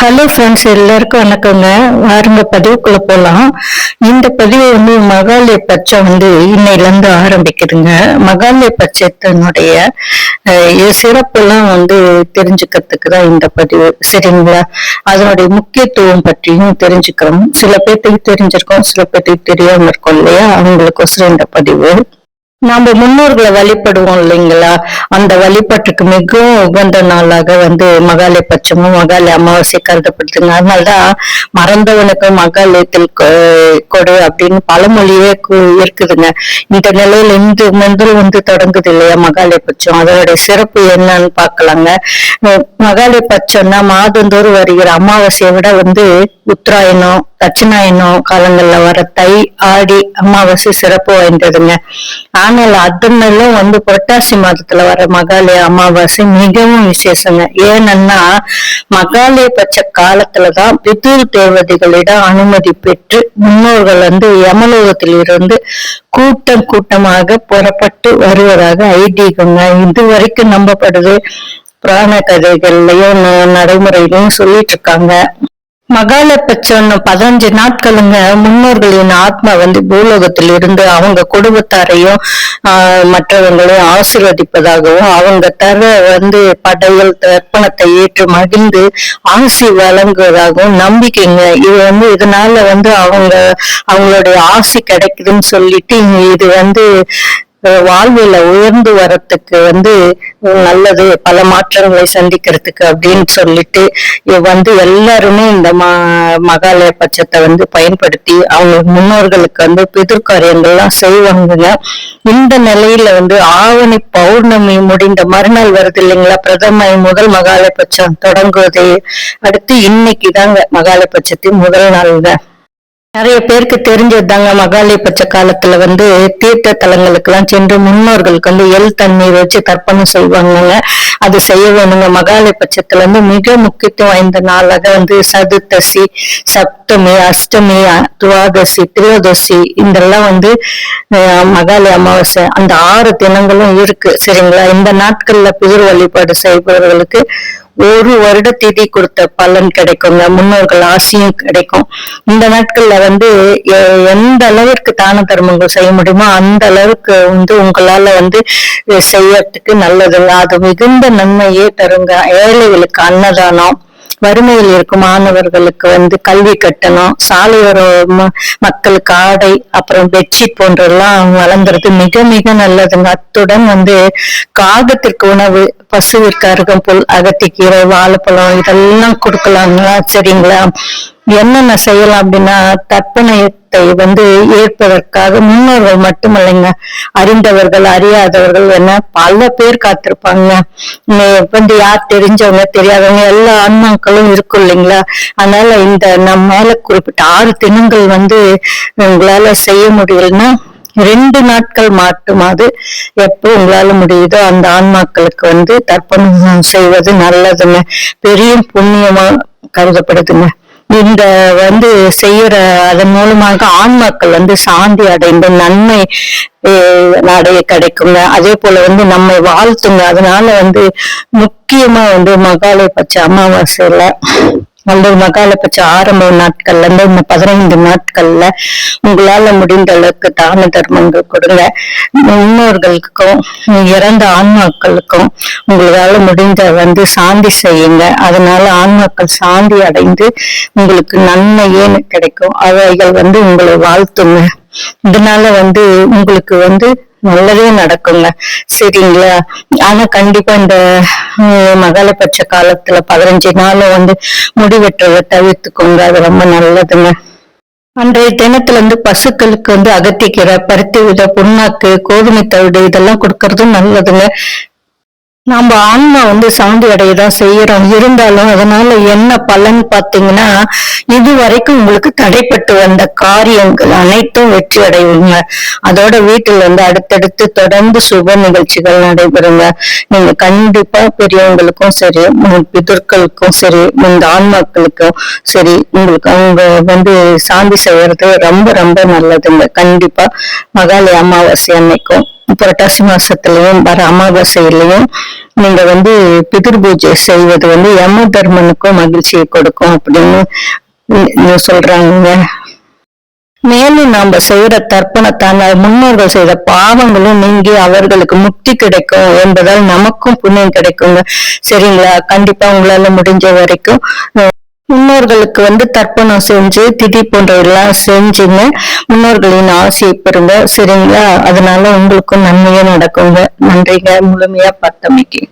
Hello friends எல்லாருக்கும் வணக்கங்க. வாருங்க பதிவுக்குள்ள போலாம். இந்த பதிவு வந்து மகாலய பட்சம் வந்து இன்னையில இருந்து ஆரம்பிக்குதுங்க. மகாலய பட்சத்தினுடைய சிறப்பெல்லாம் வந்து தெரிஞ்சுக்கிறதுக்கு தான் இந்த பதிவு சரிங்களா? அதனுடைய முக்கியத்துவம் பற்றியும் தெரிஞ்சுக்கிறோம். சில பேர்த்துக்கு தெரிஞ்சிருக்கோம் சில பேர்த்துக்கு தெரியாமல் இருக்கும் இல்லையா? அவங்களுக்கோசரம் இந்த பதிவு. நாம முன்னோர்களை வழிபடுவோம் இல்லைங்களா? அந்த வழிபாட்டுக்கு மிகவும் உகந்த நாளாக வந்து மகாலய பட்சமும் மகாலய அமாவாசை கருதப்படுதுங்க அதனாலதான் மறந்தவனுக்கு மகாலயத்தில் கொ- கொடு அப்படின்னு பழமொழியே இருக்குதுங்க. இந்த நிலையில இன்று முதல் வந்து தொடங்குது இல்லையா மகாலய பட்சம்? அதோட சிறப்பு என்னன்னு பார்க்கலாங்க. அஹ் மகாலய பட்சம்னா மாதந்தோறும் வருகிற அமாவாசையை விட வந்து உத்தராயணம் தட்சிணாயணம் காலங்கள்ல வர தை ஆடி அமாவாசை சிறப்பு வாய்ந்ததுங்க. ஆனால் மேலும் வந்து புரட்டாசி மாதத்துல வர மகாலய அமாவாசை மிகவும் விசேஷங்க. ஏனன்னா மகாலய பட்ச காலத்துலதான் பிதுர் தேவதைகளிடம் அனுமதி பெற்று முன்னோர்கள் வந்து யமலோகத்தில் இருந்து கூட்டம் கூட்டமாக புறப்பட்டு வருவதாக ஐதீகங்க. இது வரைக்கும் நம்பப்படுது. புராண கதைகள்லயும் நடைமுறையிலும் சொல்லிட்டு இருக்காங்க. மகாலபட்சம் பதினஞ்சு நாட்களுங்க முன்னோர்களின் ஆத்மா வந்து பூலோகத்தில் இருந்து அவங்க குடும்பத்தாரையும் ஆஹ், மற்றவங்களையும் ஆசீர்வதிப்பதாகவும் அவங்க தர வந்து படைகள் தர்ப்பணத்தை ஏற்று மகிழ்ந்து ஆசி வழங்குவதாகவும் நம்பிக்கைங்க. இது வந்து இதனால வந்து அவங்க அவங்களுடைய ஆசி கிடைக்குதுன்னு சொல்லிட்டு இது வந்து வாழ்வில உயர்ந்து வரத்துக்கு வந்து நல்லது பல மாற்றங்களை சந்திக்கிறதுக்கு அப்படின்னு சொல்லிட்டு வந்து எல்லாருமே இந்த மா மகாலய பட்சத்தை வந்து பயன்படுத்தி அவங்க முன்னோர்களுக்கு வந்து பிதிர்காரியங்கள்லாம் செய்வாங்க இந்த நிலையில வந்து ஆவணி பௌர்ணமி முடிந்த மறுநாள் வருது இல்லைங்களா? பிரதம முதல் மகாலய பட்சம் தொடங்குவது. அடுத்து இன்னைக்கு தாங்க மகாலய பட்சத்தின் முதல் நாள்ங்க. நிறைய பேருக்கு தெரிஞ்சதுதாங்க மகாலய பட்ச காலத்துல வந்து தீர்த்த தலங்களுக்கு எல்லாம் சென்று முன்னோர்களுக்கு வந்து எல் தண்ணீர் வச்சு தர்ப்பணம் செய்வாங்கங்க. அது செய்ய வேணுங்க. மகாலய பட்சத்துல வந்து மிக முக்கியத்துவம் வாய்ந்த நாளாக வந்து சதுர்த்தசி சப்தமி அஷ்டமி துவாதசி திரியோதசி இதெல்லாம் வந்து மகாலய அமாவாசை அந்த ஆறு தினங்களும் இருக்கு. சரிங்களா? இந்த நாட்கள்ல பிதிர் வழிபாடு செய்பவர்களுக்கு ஒரு வருட திதி கொடுத்த பலன் கிடைக்குங்க. முன்னோர்கள் ஆசையும் கிடைக்கும். இந்த நாட்கள்ல வந்து எ- எந்த அளவிற்கு தான தர்மங்கள் செய்ய முடியுமோ அந்த அளவுக்கு வந்து உங்களால வந்து செய்யறதுக்கு நல்லதுங்க அது மிகுந்த நன்மையே தருங்க. ஏழைகளுக்கு அன்னதானம் வறுமையில் இருக்கும் மாணவர்களுக்கு வந்து கல்வி கட்டணம். சாலையோர மக்களுக்கு ஆடை அப்புறம் பெட்ஷீட் போன்றெல்லாம் வளர்ந்துறது மிக மிக நல்லதுங்க. அத்துடன் வந்து காகத்திற்கு உணவு பசுவிற்கு அருகம்புல் அகத்திக்கீரை வாழைப்பழம் இதெல்லாம் கொடுக்கலாங்களா? சரிங்களா? என்னென்ன செய்யலாம் அப்படின்னா ஞானத்தை வந்து ஏற்பதற்காக முன்னோர்கள் மட்டுமல்லைங்க அறிந்தவர்கள் அறியாதவர்கள் என்ன பல பேர் காத்திருப்பாங்க. வந்து யார் தெரிஞ்சவங்க தெரியாதவங்க எல்லா ஆன்மாக்களும் இருக்கும் இல்லைங்களா? அதனால இந்த நம்ம மேல குறிப்பிட்ட ஆறு தினங்கள் வந்து உங்களால செய்ய முடியலன்னா ரெண்டு நாட்கள் மாட்டுமாது எப்போ உங்களால முடியுதோ அந்த ஆன்மாக்களுக்கு வந்து தர்ப்பணம் செய்வது நல்லதுங்க. பெரிய புண்ணியமா கருதப்படுதுங்க. இந்த வந்து செய்யற அதன் மூலமாக ஆன்மாக்கள் வந்து சாந்தி அடைந்து நன்மை அடைய கிடைக்குங்க. அதே போல வந்து நம்மை வாழ்த்துங்க. அதனால வந்து முக்கியமா வந்து மகாலய பச்சை அமாவாசையில அந்த மகாலபட்ச ஆரம்ப நாட்கள்ல இருந்து இந்த பதினைந்து நாட்கள்ல உங்களால முடிந்த அளவுக்கு தான தர்மங்கள் கொடுங்க. முன்னோர்களுக்கும் இறந்த ஆன்மாக்களுக்கும் உங்களால முடிந்த வந்து சாந்தி செய்யுங்க. அதனால ஆன்மாக்கள் சாந்தி அடைந்து உங்களுக்கு நன்மையே கிடைக்கும். அவைகள் வந்து உங்களை வாழ்த்துங்க. இதனால வந்து உங்களுக்கு வந்து நல்லதே நடக்குங்க. சரிங்களா? ஆனா கண்டிப்பா இந்த ஹம், மகாலபட்ச காலத்துல பதினஞ்சு நாள் வந்து முடிவெட்டுறதை தவிர்த்துக்கோங்க. அது ரொம்ப நல்லதுங்க. அன்றைய தினத்துல இருந்து பசுக்களுக்கு வந்து அகத்திக்கீரை பருத்தி வித புண்ணாக்கு கோதுமை தவிடு இதெல்லாம் கொடுக்கறதும் நல்லதுங்க. நம்ம ஆன்மா வந்து சாந்தி அடைய தான் செய்யறோம் இருந்தாலும் அதனால என்ன பலன் பாத்தீங்கன்னா இது வரைக்கும் உங்களுக்கு தடைப்பட்டு வந்த காரியங்கள் அனைத்தும் வெற்றி அடைவுங்க. அதோட வீட்டுல வந்து அடுத்தடுத்து தொடர்ந்து சுப நிகழ்ச்சிகள் நடைபெறுங்க. நீங்க கண்டிப்பா பெரியவங்களுக்கும் சரி உம் பிதர்களுக்கும் சரி இந்த ஆன்மாக்களுக்கும் சரி உங்களுக்கு அவங்க வந்து சாந்தி செய்யறது ரொம்ப ரொம்ப நல்லதுங்க. கண்டிப்பா மகாலய அமாவாசை அன்னைக்கும் புரட்டாசி மாசத்துலயும் வர அமாவாசையிலையும் நீங்க வந்து பிதிர் பூஜை செய்வது வந்து யம தர்மனுக்கும் மகிழ்ச்சியை கொடுக்கும் அப்படின்னு சொல்றாங்க மேலும் நாம செய்யற தர்ப்பணத்தான முன்னோர்கள் செய்த பாவங்களும் நீங்கி அவர்களுக்கு முக்தி கிடைக்கும் என்பதால் நமக்கும் புண்ணியம் கிடைக்குங்க. சரிங்களா? கண்டிப்பா உங்களால முடிஞ்ச வரைக்கும் முன்னோர்களுக்கு வந்து தர்ப்பணம் செஞ்சு திதி போன்றதெல்லாம் செஞ்சுங்க. முன்னோர்களின் ஆசையை பெறுங்க. சரிங்களா? அதனால உங்களுக்கும் நன்மையே நடக்குங்க. நன்றிங்க. முழுமையா பார்த்தமைக்கு.